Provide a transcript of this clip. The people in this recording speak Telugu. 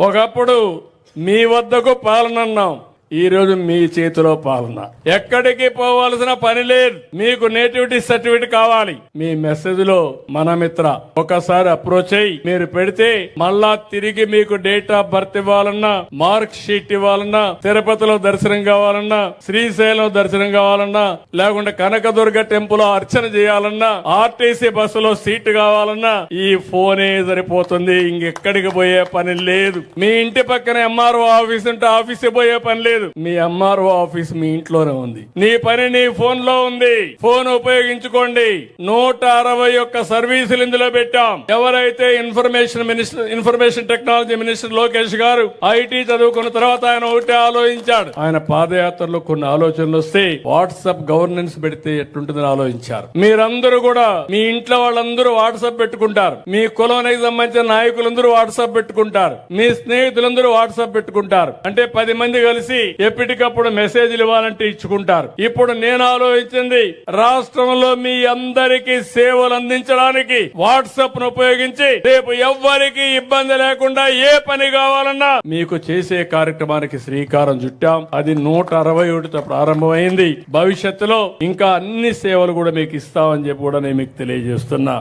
ఒకప్పుడు మీ వద్దకు పాలనన్నాం. అన్నాం ఈ రోజు మీ చేతిలో పాలన ఎక్కడికి పోవాల్సిన పని లేదు. మీకు నేటివిటీ సర్టిఫికేట్ కావాలి. మీ మెసేజ్లో మన మిత్ర ఒకసారి అప్రోచ్ అయ్యి మీరు పెడితే మళ్ళా తిరిగి మీకు డేట్ ఆఫ్ బర్త్ ఇవ్వాలన్నా మార్క్ షీట్ ఇవ్వాలన్నా తిరుపతిలో దర్శనం కావాలన్నా శ్రీశైలం దర్శనం కావాలన్నా లేకుంటే కనకదుర్గ టెంపుల్ అర్చన చేయాలన్నా ఆర్టీసీ బస్సులో సీట్ కావాలన్నా ఈ ఫోనే సరిపోతుంది. ఇంకెక్కడికి పోయే పని లేదు. మీ ఇంటి పక్కన ఎంఆర్ఓ ఆఫీస్ ఉంటే ఆఫీస్ పోయే పని లేదు. మీ ఎంఆర్ఓ ఆఫీస్ మీ ఇంట్లోనే ఉంది. నీ పని నీ ఫోన్లో ఉంది. ఫోన్ ఉపయోగించుకోండి. నూట అరవై ఒక్క సర్వీసులు ఇందులో పెట్టాం. ఎవరైతే information minister information technology minister Lokesh garu IT చదువుకున్న తర్వాత ఆయన ఒకటే ఆలోచించాడు. ఆయన పాదయాత్రలో కొన్ని ఆలోచనలు వస్తే వాట్సాప్ గవర్నెన్స్ పెడితే ఎట్లుంటుందని ఆలోచించారు. మీరందరూ కూడా మీ ఇంట్లో వాళ్ళందరూ వాట్సాప్ పెట్టుకుంటారు. మీ కులానికి సంబంధించిన నాయకులందరూ వాట్సాప్ పెట్టుకుంటారు. మీ స్నేహితులందరూ వాట్సాప్ పెట్టుకుంటారు. అంటే పది మంది కలిసి ఎప్పటికప్పుడు మెసేజ్లు ఇవ్వాలంటే ఇచ్చుకుంటారు. ఇప్పుడు నేను ఆలోచించింది రాష్ట్రంలో మీ అందరికీ సేవలు అందించడానికి వాట్సాప్ను ఉపయోగించి రేపు ఎవ్వరికి ఇబ్బంది లేకుండా ఏ పని కావాలన్నా మీకు చేసే కార్యక్రమానికి శ్రీకారం చుట్టాం. అది నూట అరవై ఒకటితో ప్రారంభమైంది. భవిష్యత్తులో ఇంకా అన్ని సేవలు కూడా మీకు ఇస్తామని చెప్పి కూడా నేను మీకు తెలియజేస్తున్నా.